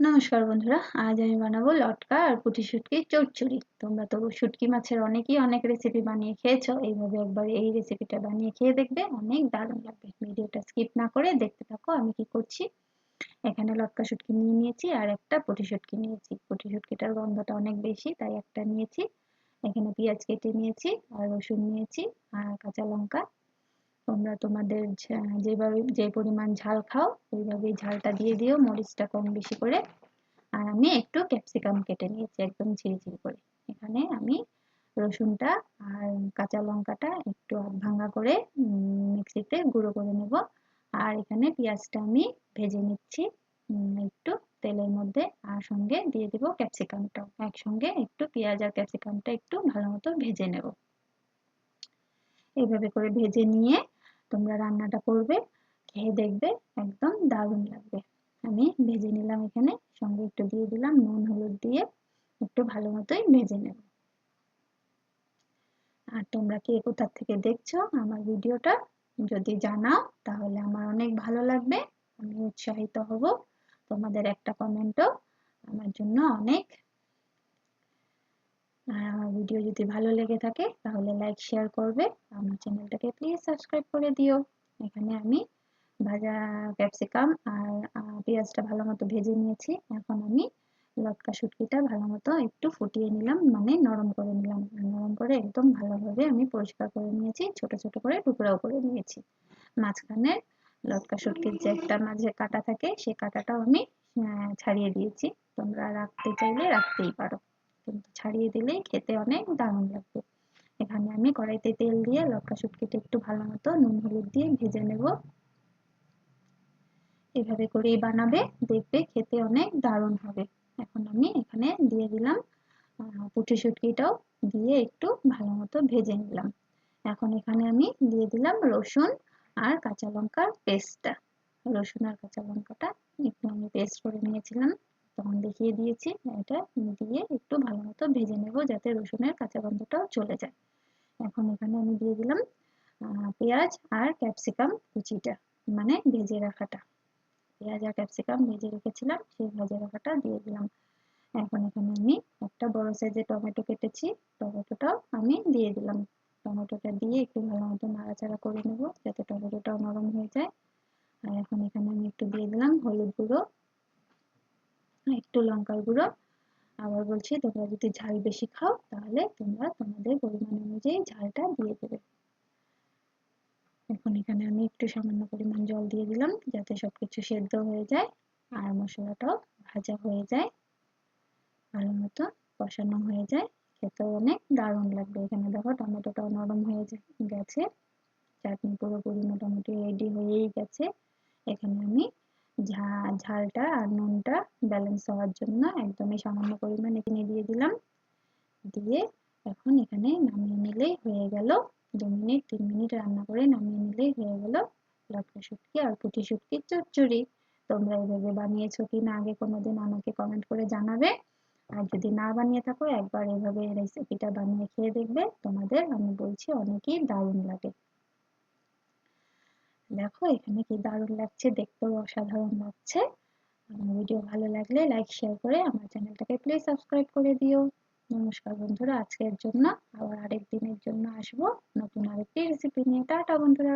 নমস্কার বন্ধুরা, আজ আমি বানাবো লটকা আর পুঁটি শুটকির চচ্চড়ি। তোমরা তো শুটকি মাছের অনেকেই অনেক রেসিপি বানিয়ে খেয়েছো, এইভাবে একবার এই রেসিপিটা বানিয়ে খেয়ে দেখবে, অনেক দারুণ লাগবে। ভিডিওটা স্কিপ না করে দেখতে থাকো, আমি কি করছি? এখানে লটকা শুটকি নিয়ে নিয়েছি আর একটা পুঁটি শুটকি নিয়েছি। পুঁটি শুটকিটার গন্ধটা অনেক বেশি, তাই একটা নিয়েছি। এখানে পেঁয়াজ কেটে নিয়েছি আর রসুন নিয়েছি আর কাঁচা লঙ্কা। তোমরা তোমাদের যেভাবে, যে পরিমাণ ঝাল খাও ওইভাবেই ঝালটা দিয়ে দিও, মরিচটা কম বেশি করে। আর আমি একটু ক্যাপসিকাম কেটে নিয়েছি, একদম ঝিরিঝিরি করে। এখানে আমি রসুনটা আর কাঁচা লঙ্কাটা একটু ভাঙা করে মিক্সিতে গুঁড়ো করে নেব। আর এখানে পেঁয়াজটা আমি ভেজে নিচ্ছি একটু তেলের মধ্যে। আর সঙ্গে দিয়ে দেবো ক্যাপসিকামটাও। একসঙ্গে একটু পেঁয়াজ আর ক্যাপসিকামটা একটু ভালো মতো ভেজে নেব। এইভাবে করে ভেজে নিয়ে তোমরা রান্নাটা করবে, খেয়ে দেখবে, একদম দারুণ লাগবে। আমি ভেজে নিলাম এখানে, সঙ্গে একটু দিয়ে দিলাম নুন, হলুদ দিয়ে একটু ভালো মতোই ভেজে নেব। আর তোমরা কে কোথার থেকে দেখছ আমার ভিডিওটা, যদি জানাও তাহলে আমার অনেক ভালো লাগবে, আমি উৎসাহিত হব। তোমাদের একটা কমেন্টও আমার জন্য অনেক আর আমার ভিডিও যদি ভালো লেগে থাকে, তাহলে লাইক শেয়ার করবে। আমার চ্যানেলটাকে প্লিজ সাবস্ক্রাইব করে দিও। এখানে আমি ভাজা ক্যাপসিকাম আর পেঁয়াজটা ভালো মতো ভেজে নিয়েছি। এখন আমি লটকা শুটকিটা ভালো মতো একটু ফুটিয়ে নিলাম মানে নরম করে নিলাম। নরম করে একদম ভালোভাবে আমি পরিষ্কার করে নিয়েছি, ছোট ছোট করে টুকরাও করে নিয়েছি। মাঝখানে লটকা শুটকির যে একটা মাঝে কাটা থাকে সেই কাটাটাও আমি ছাড়িয়ে দিয়েছি। তোমরা রাখতে চাইলে রাখতেই পারো। কিন্তু ছাড়িয়ে দিলেই খেতে অনেক দারুণ লাগবে। এখানে আমি কড়াইতে তেল দিয়ে লঙ্কা শুটকিটা একটু ভালো মতো নুন হলুদ দিয়ে ভেজে নেব। এভাবে করেই বানাবে, দেখবে খেতে অনেক দারুণ হবে। এখন আমি এখানে দিয়ে দিলাম পুঁটি শুটকিটাও দিয়ে একটু ভালো মতো ভেজে নিলাম। এখন এখানে আমি দিয়ে দিলাম রসুন আর কাঁচা লঙ্কার পেস্টটা। রসুন আর কাঁচা লঙ্কাটা একটু আমি পেস্ট করে নিয়েছিলাম। তখন দেখিয়ে দিয়েছি। এটা দিয়ে একটু ভালো মতো ভেজে নেব যাতে রসুনের কাঁচা গন্ধটাও চলে যায়। এখন এখানে আমি দিয়ে দিলাম পেঁয়াজ আর ক্যাপসিকাম কুচিটা মানে ভেজে রাখাটা। পেঁয়াজ আর ক্যাপসিকাম ভেজে রেখেছিলাম, সেই ভেজে রাখাটা দিয়ে দিলাম। এখন এখানে আমি একটা বড় সাইজের টমেটো কেটেছি, টমেটোটাও আমি দিয়ে দিলাম। টমেটোটা দিয়ে একটু ভালো মতো নাড়াচাড়া করে নেব, যাতে টমেটোটাও নরম হয়ে যায়। আর এখন এখানে আমি একটু দিয়ে দিলাম হলুদ গুঁড়ো একটু লঙ্কার গুঁড়ো। আবার বলছি, তোমরা যদি ঝাল বেশি খাও, তাহলে তোমরা তোমাদের পরিমাণ অনুযায়ী ঝালটা দিয়ে দেবে। এখন এখানে আমি একটু সামান্য পরিমাণ জল দিয়ে দিলাম, যাতে সবকিছু সেদ্ধ হয়ে যায় আর মশলাটাও ভাজা হয়ে যায়। ভালো মতো কষানো হয়ে যায়। খেতেও অনেক দারুণ লাগবে। এখানে দেখো, টমেটোটাও নরম হয়ে গেছে। চাটনি পুরোপুরি মোটামুটি রেডি হয়েই গেছে। এখানে আমি ঝালটা আর নুনটা ব্যালেন্স হওয়ার জন্য একদমই সামান্য পরিমাণ এখানে দিয়ে দিলাম। দিয়ে এখন এখানে নামিয়ে নিলেই হয়ে গেল। দু মিনিট, তিন মিনিট রান্না করে নামিয়ে নিলেই হয়ে গেল লটকা শুটকি আর পুঁটি শুটকির চচ্চড়ি। তোমরা এভাবে বানিয়েছো কি না আগে কোনোদিন আমাকে কমেন্ট করে জানাবে। আর যদি না বানিয়ে থাকো, একবার এভাবে রেসিপিটা বানিয়ে খেয়ে দেখবে। তোমাদের আমি বলছি অনেকই দারুণ লাগে। দেখো, এখানে কি দারুণ লাগছে, দেখতেও অসাধারণ লাগছে। আমার ভিডিও ভালো লাগলে লাইক শেয়ার করে আমার চ্যানেলটাকে প্লিজ সাবস্ক্রাইব করে দিও। নমস্কার বন্ধুরা, আজকের জন্য আবার আরেক দিনের জন্য আসব। নতুন আরেকটি রেসিপি নিয়ে। টাটা বন্ধুরা।